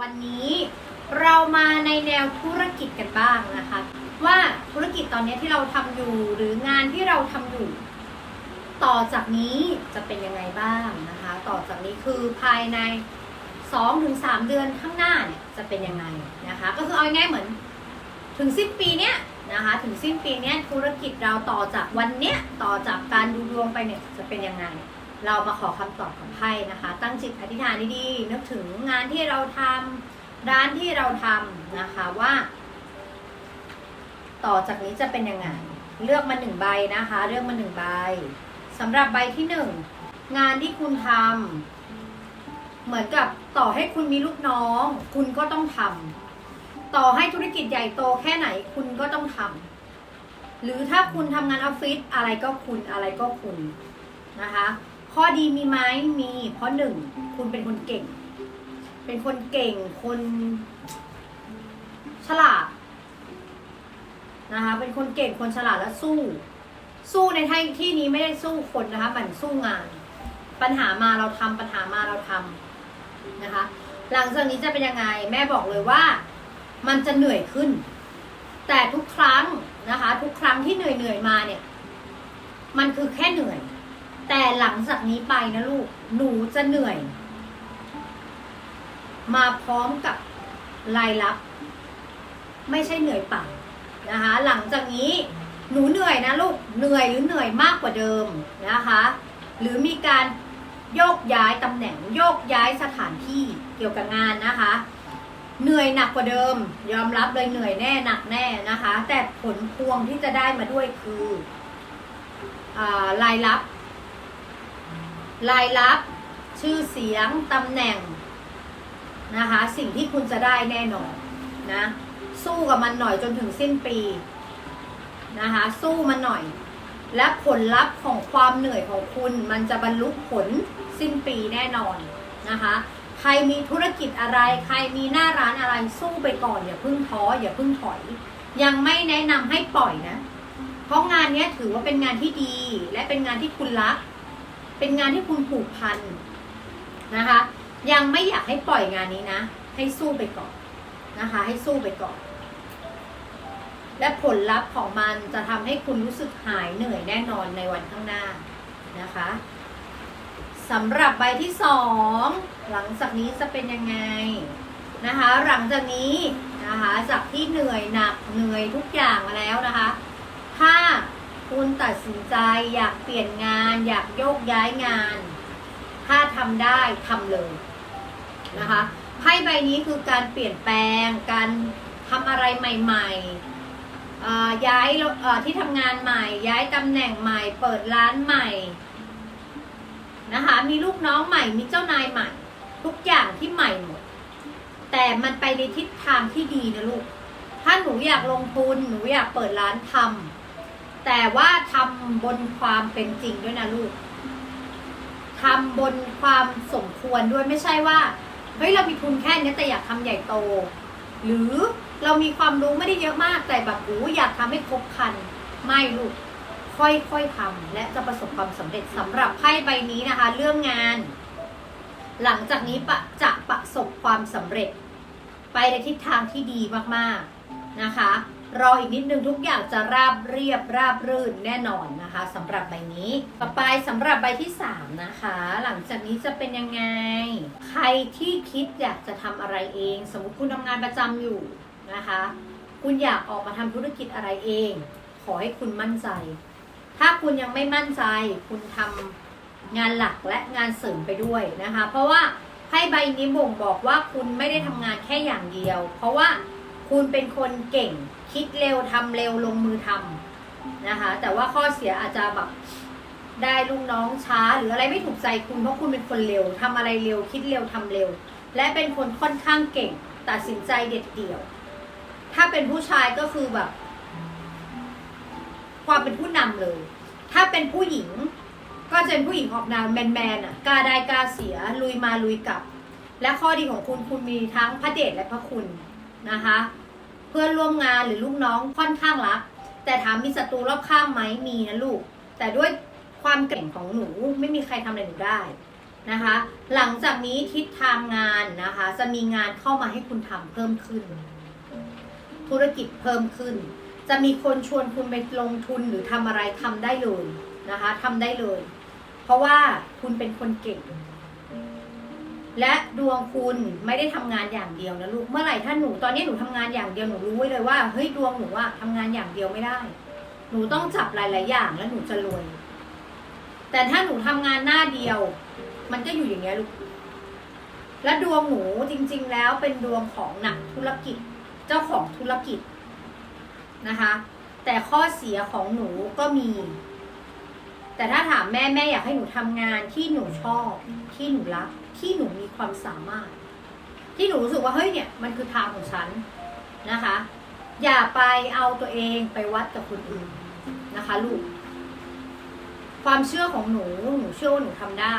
วันนี้เรามาในแนวธุรกิจกันบ้างนะคะ ว่าธุรกิจตอนนี้ที่เราทำอยู่หรืองานที่เราทำอยู่ ต่อจากนี้จะเป็นยังไงบ้างนะคะ ต่อจากนี้คือภายใน 2-3 เดือนข้างหน้าเนี่ยจะเป็นยังไงนะคะ ก็คือเอาง่ายๆเหมือนถึงสิ้นปีเนี้ยนะคะถึงสิ้นปีเนี้ยธุรกิจเราต่อจากวันเนี้ยต่อจากการดูดวงไปเนี่ยจะเป็นยังไง เรามาขอคำตอบกับไพ่นะคะ ตั้งจิตอธิษฐานดีๆนึกถึงงานที่เราทำร้านที่เราทำนะคะว่า ต่อจากนี้จะเป็นยังไง เลือกมาหนึ่งใบนะคะ เลือกมาหนึ่งใบสำหรับใบที่หนึ่งงานที่คุณทำเหมือนกับต่อให้คุณมีลูกน้อง คุณก็ต้องทำต่อให้ธุรกิจใหญ่โตแค่ไหนคุณก็ต้องทำหรือถ้าคุณทำงานออฟฟิศอะไรก็คุณอะไรก็คุณนะคะ ข้อดีมีไหมมี เพราะหนึ่งคุณเป็นคนเก่ง เป็นคนเก่ง คน ฉลาดนะคะ เป็นคนเก่ง คนฉลาดและสู้ สู้ในที่ที่นี้ไม่ได้สู้คนนะคะ มันสู้งาน ปัญหามาเราทำปัญหามาเราทำนะคะ หลังจากนี้จะเป็นยังไง แม่บอกเลยว่า มันจะเหนื่อยขึ้น แต่ทุกครั้งนะคะ ทุกครั้งที่เหนื่อยเหนื่อยมาเนี่ย มันคือแค่เหนื่อย แต่หลังจากนี้ไปนะลูก หนูจะเหนื่อย มาพร้อมกับรายรับ ไม่ใช่เหนื่อยเปล่านะคะ หลังจากนี้หนูเหนื่อยนะลูก เหนื่อยหรือเหนื่อยมากกว่าเดิมนะคะ หรือมีการโยกย้ายตำแหน่งโยกย้ายสถานที่เกี่ยวกับงานนะคะ เหนื่อยหนักกว่าเดิม ยอมรับเลยเหนื่อยแน่หนักแน่นะคะ แต่ผลพวงที่จะได้มาด้วยคืออารายรับ รายรับ ชื่อเสียงตำแหน่งนะคะ สิ่งที่คุณจะได้แน่นอนนะ สู้กับมันหน่อยจนถึงสิ้นปีนะคะ สู้มันหน่อย และผลลัพธ์ของความเหนื่อยของคุณ มันจะบรรลุผลสิ้นปีแน่นอนนะคะ ใครมีธุรกิจอะไร ใครมีหน้าร้านอะไรสู้ไปก่อนอย่าเพิ่งท้ออย่าเพิ่งถอย ยังไม่แนะนำให้ปล่อยนะ เพราะงานนี้ถือว่าเป็นงานที่ดี และเป็นงานที่คุณรัก เป็นงานที่คุณผูกพันนะคะ ยังไม่อยากให้ปล่อยงานนี้นะ ให้สู้ไปก่อนนะคะ ให้สู้ไปก่อน และผลลัพธ์ของมันจะทำให้คุณรู้สึกหายเหนื่อยแน่นอนในวันข้างหน้านะคะสำหรับใบที่สองหลังจากนี้จะเป็นยังไงนะคะ หลังจากนี้นะคะจากที่เหนื่อยหนักเหนื่อยทุกอย่างมาแล้วนะคะ ถ้า คุณตัดสินใจอยากเปลี่ยนงาน อยากโยกย้ายงาน ถ้าทำได้ทำเลยนะคะไพ่ใบนี้คือการเปลี่ยนแปลง การทำอะไรใหม่ ๆ ย้ายที่ทำงานใหม่ ย้ายตำแหน่งใหม่ เปิดร้านใหม่นะคะมีลูกน้องใหม่มีเจ้านายใหม่ ทุกอย่างที่ใหม่หมด แต่มันไปในทิศทางที่ดีนะลูก ถ้าหนูอยากลงทุนหนูอยากเปิดร้านทำ แต่ว่าทำบนความเป็นจริงด้วยนะลูกทำบนความสมควรด้วยไม่ใช่ว่าเฮ้ยเรามีทุนแค่นี้แต่อยากทำใหญ่โต หรือเรามีความรู้ไม่ได้เยอะมากแต่แบบโอ้อยากทำให้ครบคัน ไม่ลูก ค่อยๆทำและจะประสบความสำเร็จสำหรับไพ่ใบนี้นะคะ เรื่องงาน หลังจากนี้ปะจะประสบความสำเร็จ ไปในทิศทางที่ดีมากๆ นะคะ รออีกนิดนึงทุกอย่างจะราบเรียบราบรื่นแน่นอนนะคะสำหรับใบนี้ ต่อไปสำหรับใบที่ 3 นะคะ หลังจากนี้จะเป็นยังไง ใครที่คิดอยากจะทำอะไรเอง สมมติคุณทำงานประจำอยู่นะคะ คุณอยากออกมาทำธุรกิจอะไรเอง ขอให้คุณมั่นใจ ถ้าคุณยังไม่มั่นใจ คุณทำงานหลักและงานเสริมไปด้วยนะคะ เพราะว่าไพ่ใบนี้บ่งบอกว่าคุณไม่ได้ทำงานแค่อย่างเดียว เพราะว่า คุณเป็นคนเก่ง คิดเร็วทำเร็วลงมือทำนะคะ แต่ว่าข้อเสียอาจจะแบบได้ลูกน้องช้าหรืออะไรไม่ถูกใจคุณเพราะคุณเป็นคนเร็วทำอะไรเร็ว คิดเร็วทำเร็ว และเป็นคนค่อนข้างเก่ง ตัดสินใจเด็ดเดี่ยว ถ้าเป็นผู้ชายก็คือแบบ ความเป็นผู้นำเลย ถ้าเป็นผู้หญิง ก็จะเป็นผู้หญิงออกแนวแมนๆอะกาได้กาเสียลุยมาลุยกลับ และข้อดีของคุณคุณมีทั้งพระเดชและพระคุณ นะคะ เพื่อนร่วมงานหรือลูกน้องค่อนข้างรัก แต่ถามมีศัตรูรอบข้างไหมมีนะลูก แต่ด้วยความเก่งของหนูไม่มีใครทำอะไรหนูได้นะคะ หลังจากนี้ทิศทางงานนะคะ จะมีงานเข้ามาให้คุณทำเพิ่มขึ้น ธุรกิจเพิ่มขึ้น จะมีคนชวนคุณไปลงทุนหรือทำอะไรทำได้เลยนะคะทำได้เลย เพราะว่าคุณเป็นคนเก่ง และดวงคุณไม่ได้ทำงานอย่างเดียวนะลูก เมื่อไหร่ถ้าหนูตอนนี้หนูทำงานอย่างเดียวหนูรู้ไว้เลยว่าเฮ้ยดวงหนูอะทำงานอย่างเดียวไม่ได้ หนูต้องจับหลาย ๆ อย่างแล้วหนูจะรวย แต่ถ้าหนูทำงานหน้าเดียว มันก็อยู่อย่างเงี้ยลูก และดวงหนูจริง ๆ แล้วเป็นดวงของนักธุรกิจ เจ้าของธุรกิจนะคะ แต่ข้อเสียของหนูก็มี แต่ถ้าถามแม่แม่อยากให้หนูทำงานที่หนูชอบ ที่หนูรัก ที่หนูมีความสามารถ ที่หนูรู้สึกว่าเฮ้ยเนี่ยมันคือทางของฉันนะคะ อย่าไปเอาตัวเองไปวัดกับคนอื่นนะคะ ลูก ความเชื่อของหนูหนูเชื่อว่าหนูทำได้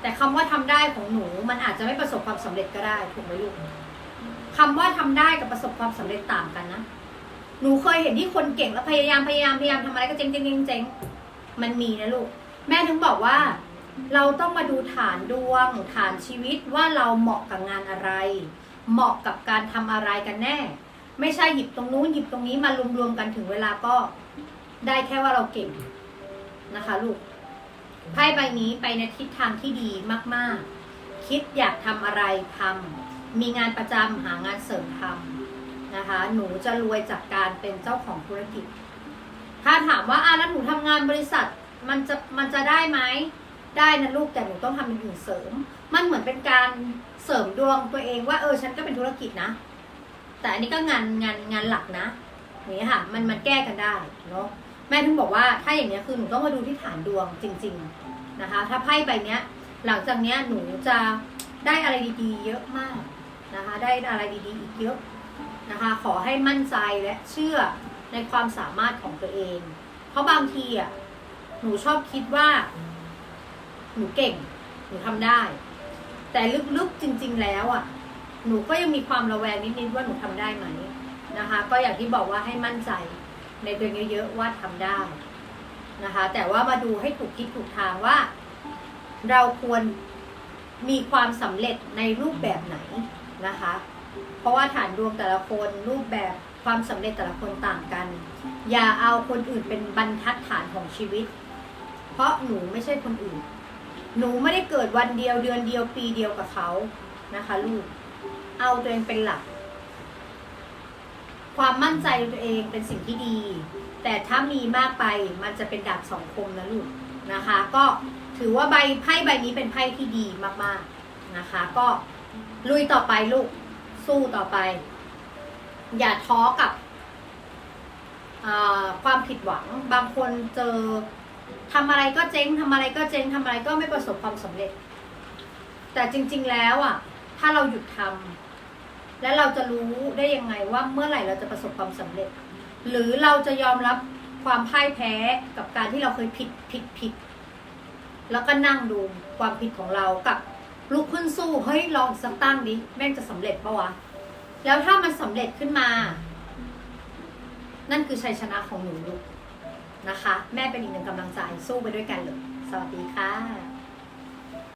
แต่คำว่าทำได้ของหนู มันอาจจะไม่ประสบความสำเร็จก็ได้ถูกไหมลูกคำว่าทำได้กับประสบความสำเร็จต่างกันนะหนูเคยเห็นที่คนเก่งแล้วพยายามพยายามพยายามทำอะไรก็เจ๊งเจ๊งเจ๊งเจ๊ง มันมีนะลูก แม่ถึงบอกว่า เราต้องมาดูฐานดวง ฐานชีวิตว่าเราเหมาะกับงานอะไร เหมาะกับการทำอะไรกันแน่ ไม่ใช่หยิบตรงนู้นหยิบตรงนี้มารวมๆกันถึงเวลาก็ได้แค่ว่าเราเก่งนะคะลูกไพ่ใบนี้ไปในทิศทางที่ดีมากๆ คิดอยากทำอะไรทำมีงานประจำหางานเสริมทำนะคะ หนูจะรวยจากการเป็นเจ้าของธุรกิจ ถ้าถามว่าอะแล้วหนูทำงานบริษัทมันจะมันจะได้ไหมได้นะลูกแต่หนูต้องทำเป็นอื่นเสริม มันเหมือนเป็นการเสริมดวงตัวเองว่าเออฉันก็เป็นธุรกิจนะ แต่อันนี้ก็งานงานงานหลักนะนี้ยค่ะ มันมันแก้กันได้เนาะแม่ถึงบอกว่าถ้าอย่างเนี้ยคือหนูต้องมาดูที่ฐานดวงจริง ๆนะคะ ถ้าไพ่ใบเนี้ย หลังจากเนี้ยหนูจะได้อะไรดีๆ เยอะมากนะคะ ได้อะไรดีๆอีกเยอะนะคะ ขอให้มั่นใจและเชื่อ ในความสามารถของตัวเอง เพราะบางทีอะหนูชอบคิดว่า หนูเก่ง หนูทำได้ แต่ลึกๆจริง ๆ แล้วอะ หนูก็ยังมีความระแวงนิดๆว่าหนูทำได้ไหมนะคะ ก็อย่างที่บอกว่าให้มั่นใจในตัวเองเยอะๆว่าทำได้นะคะ แต่ว่ามาดูให้ถูกทิศถูกทางว่า เราควรมีความสำเร็จในรูปแบบไหนนะคะ เพราะว่าฐานดวงแต่ละคนรูปแบบ ความสำเร็จแต่ละคนต่างกัน อย่าเอาคนอื่นเป็นบรรทัดฐานของชีวิต เพราะหนูไม่ใช่คนอื่น หนูไม่ได้เกิดวันเดียวเดือนเดียวปีเดียวกับเขานะคะ ลูก เอาตัวเองเป็นหลัก ความมั่นใจในตัวเองเป็นสิ่งที่ดี แต่ถ้ามีมากไปมันจะเป็นดาบสองคมนะลูกนะคะ ก็ถือว่าใบไพ่ใบนี้เป็นไพ่ที่ดีมากๆนะคะ ก็ลุยต่อไปลูก สู้ต่อไป อย่าท้อกับความผิดหวัง บางคนเจอทำอะไรก็เจ๊งทำอะไรก็เจ๊งทำอะไรก็ไม่ประสบความสำเร็จ แต่จริง ๆ แล้วอะ ถ้าเราหยุดทำและเราจะรู้ได้ยังไงว่าเมื่อไหร่เราจะประสบความสำเร็จ หรือเราจะยอมรับความพ่ายแพ้กับการที่เราเคยผิดผิดผิด แล้วก็นั่งดูความผิดของเรากับลุกขึ้นสู้เฮ้ยลองสักตั้งดิแม่งจะสำเร็จปะวะ แล้วถ้ามันสำเร็จขึ้นมา นั่นคือชัยชนะของหนูลูกนะคะ แม่เป็นอีกหนึ่งกำลังใจสู้ไปด้วยกันเลย สวัสดีค่ะ